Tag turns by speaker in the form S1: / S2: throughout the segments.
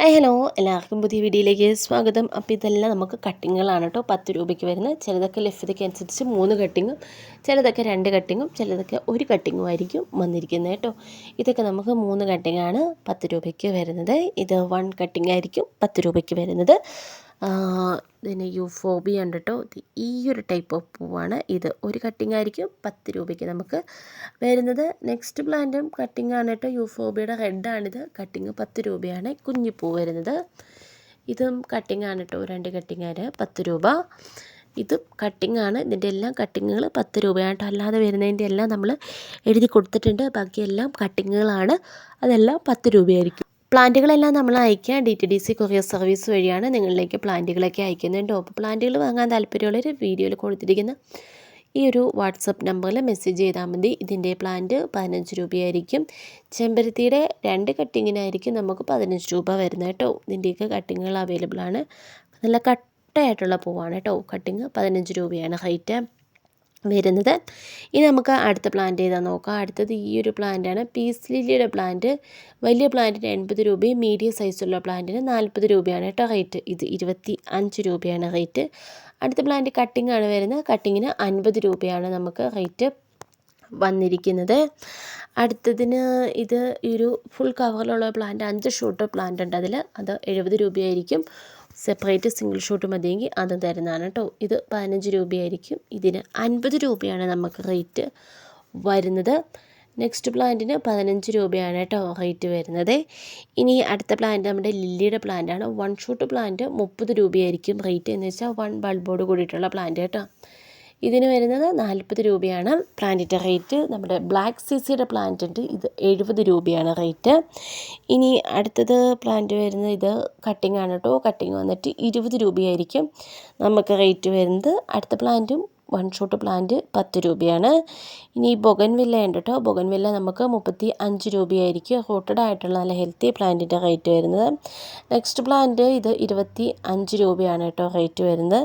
S1: Hi hello എല്ലാവർക്കും പുതിയ വീഡിയോയിലേക്ക് സ്വാഗതം. അപ്പോൾ ഇതെല്ലാം നമുക്ക് കട്ടിങ്ങുകളാണ് കേട്ടോ. പത്ത് രൂപയ്ക്ക് വരുന്നത്. ചിലതൊക്കെ ലഭ്യതയ്ക്ക് അനുസരിച്ച് മൂന്ന് കട്ടിങ്ങും ചിലതൊക്കെ രണ്ട് കട്ടിങ്ങും ചിലതൊക്കെ ഒരു കട്ടിങ്ങും ആയിരിക്കും വന്നിരിക്കുന്നത് കേട്ടോ. ഇതൊക്കെ നമുക്ക് മൂന്ന് കട്ടിങ്ങാണ് പത്ത് രൂപയ്ക്ക് വരുന്നത്. ഇത് വൺ കട്ടിങ് ആയിരിക്കും പത്ത് രൂപയ്ക്ക് വരുന്നത്. പിന്നെ യൂഫോബിയ ഉണ്ട് കേട്ടോ. ഈ ഒരു ടൈപ്പ് ഓഫ് പൂവാണ്. ഇത് ഒരു കട്ടിംഗ് ആയിരിക്കും. പത്ത് രൂപയ്ക്ക് നമുക്ക് വരുന്നത്. നെക്സ്റ്റ് പ്ലാന്റും കട്ടിംഗ് ആണ് കേട്ടോ. യൂഫോബിയുടെ ഹെഡാണിത് കട്ടിങ് പത്ത് രൂപയാണ്. കുഞ്ഞിപ്പൂ വരുന്നത്. ഇതും കട്ടിംഗ് ആണ് കേട്ടോ. രണ്ട് കട്ടിങ്ങാര് പത്ത് രൂപ. ഇതും കട്ടിംഗ് ആണ്. ഇതിന്റെ എല്ലാം കട്ടിങ്ങുകൾ പത്ത് രൂപയാണ് അല്ലാതെ വരുന്നതിന്റെ എല്ലാം നമ്മൾ എഴുതി കൊടുത്തിട്ടുണ്ട്. ബാക്കിയെല്ലാം കട്ടിങ്ങുകളാണ് അതെല്ലാം പത്ത് രൂപയായിരിക്കും. പ്ലാന്റുകളെല്ലാം നമ്മൾ അയക്കുക D T D C courier service വഴിയാണ് നിങ്ങളിലേക്ക് പ്ലാന്റുകളൊക്കെ അയക്കുന്നുണ്ട് അപ്പോൾ പ്ലാന്റുകൾ വാങ്ങാൻ താല്പര്യമുള്ളവർ വീഡിയോയിൽ കൊടുത്തിരിക്കുന്ന ഈ ഒരു വാട്സപ്പ് നമ്പറിൽ മെസ്സേജ് ചെയ്താൽ മതി. ഇതിന്റെ പ്ലാന്റ് പതിനഞ്ച് രൂപയായിരിക്കും. ചെമ്പരത്തിയുടെ രണ്ട് കട്ടിങ്ങിനായിരിക്കും നമുക്ക് പതിനഞ്ച് രൂപ വരുന്നത് കേട്ടോ. ഇതിന്റെയൊക്കെ കട്ടിങ്ങുകൾ അവൈലബിൾ ആണ്. നല്ല കട്ടയായിട്ടുള്ള പൂവാണ് കേട്ടോ. കട്ടിങ് പതിനഞ്ച് രൂപയാണ്. ഹൈറ്റ് വരുന്നത്. ഇനി നമുക്ക് അടുത്ത പ്ലാന്റ് ഏതാ നോക്കാം. അടുത്തത് ഈ ഒരു പ്ലാന്റാണ് പീസ് ലില്ലിയുടെ പ്ലാന്റ് വലിയ പ്ലാന്റിന് എൺപത് രൂപയും മീഡിയം സൈസുള്ള പ്ലാന്റിന് നാൽപ്പത് രൂപയാണ് കേട്ടോ റേറ്റ് ഇത് ഇരുപത്തി അഞ്ച് രൂപയാണ് റേറ്റ് അടുത്ത പ്ലാന്റ് കട്ടിംഗ് ആണ് വരുന്നത്. കട്ടിങ്ങിന് അൻപത് രൂപയാണ് നമുക്ക് റേറ്റ് വന്നിരിക്കുന്നത്. അടുത്തതിന് ഇത് ഒരു ഫുൾ കവറിലുള്ള പ്ലാന്റ് അഞ്ച് ഷൂട്ട് പ്ലാന്റ് ഉണ്ട് അതിൽ അത് എഴുപത് രൂപയായിരിക്കും. സെപ്പറേറ്റ് സിംഗിൾ ഷൂട്ട് മതിയെങ്കിൽ അത് തരുന്നതാണ് കേട്ടോ. ഇത് പതിനഞ്ച് രൂപയായിരിക്കും. ഇതിന് അൻപത് രൂപയാണ് നമുക്ക് റേറ്റ് വരുന്നത്. നെക്സ്റ്റ് പ്ലാന്റിന് പതിനഞ്ച് രൂപയാണ് കേട്ടോ റേറ്റ് വരുന്നത്. ഇനി അടുത്ത പ്ലാന്റ് നമ്മുടെ ലില്ലിയുടെ പ്ലാന്റാണ് വൺ ഷൂട്ട് പ്ലാന്റ് മുപ്പത് രൂപയായിരിക്കും റേറ്റ് എന്ന് വെച്ചാൽ വൺ ബൾബോട് കൂടിയിട്ടുള്ള പ്ലാന്റ് കേട്ടോ. ഇതിന് വരുന്നത് നാൽപ്പത് രൂപയാണ്. പ്ലാന്റിന്റെ റേറ്റ് നമ്മുടെ ബ്ലാക്ക് സീസിയുടെ പ്ലാന്റ് ഉണ്ട്. ഇത് എഴുപത് രൂപയാണ് റേറ്റ് ഇനി അടുത്തത് പ്ലാന്റ് വരുന്നത് ഇത് കട്ടിംഗ് ആണ് കേട്ടോ കട്ടിങ് വന്നിട്ട് ഇരുപത് രൂപയായിരിക്കും നമുക്ക് റേറ്റ് വരുന്നത്. അടുത്ത പ്ലാന്റും വൺ ഷോട്ട് പ്ലാന്റ് പത്ത് രൂപയാണ്. ഇനി ബൊഗൻവില്ല ഉണ്ട് കേട്ടോ ബൊഗൻവില്ല നമുക്ക് മുപ്പത്തി അഞ്ച് രൂപയായിരിക്കും. റൂട്ടഡ് ആയിട്ടുള്ള നല്ല ഹെൽത്തി പ്ലാന്റിന്റെ റേറ്റ് വരുന്നത്. നെക്സ്റ്റ് പ്ലാന്റ് ഇത് ഇരുപത്തി അഞ്ച് രൂപയാണ് കേട്ടോ റേറ്റ് വരുന്നത്.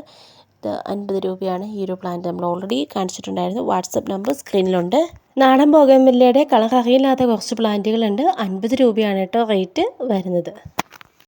S1: അൻപത് രൂപയാണ് ഈ ഒരു പ്ലാന്റ് നമ്മൾ ഓൾറെഡി കാണിച്ചിട്ടുണ്ടായിരുന്നു. വാട്സപ്പ് നമ്പർ സ്ക്രീനിലുണ്ട് നാടൻ ബോഗൻവില്ലയുടെ കളർ അറിയില്ലാത്ത കുറച്ച് പ്ലാന്റുകളുണ്ട് അൻപത് രൂപയാണ് കേട്ടോ റേറ്റ് വരുന്നത്.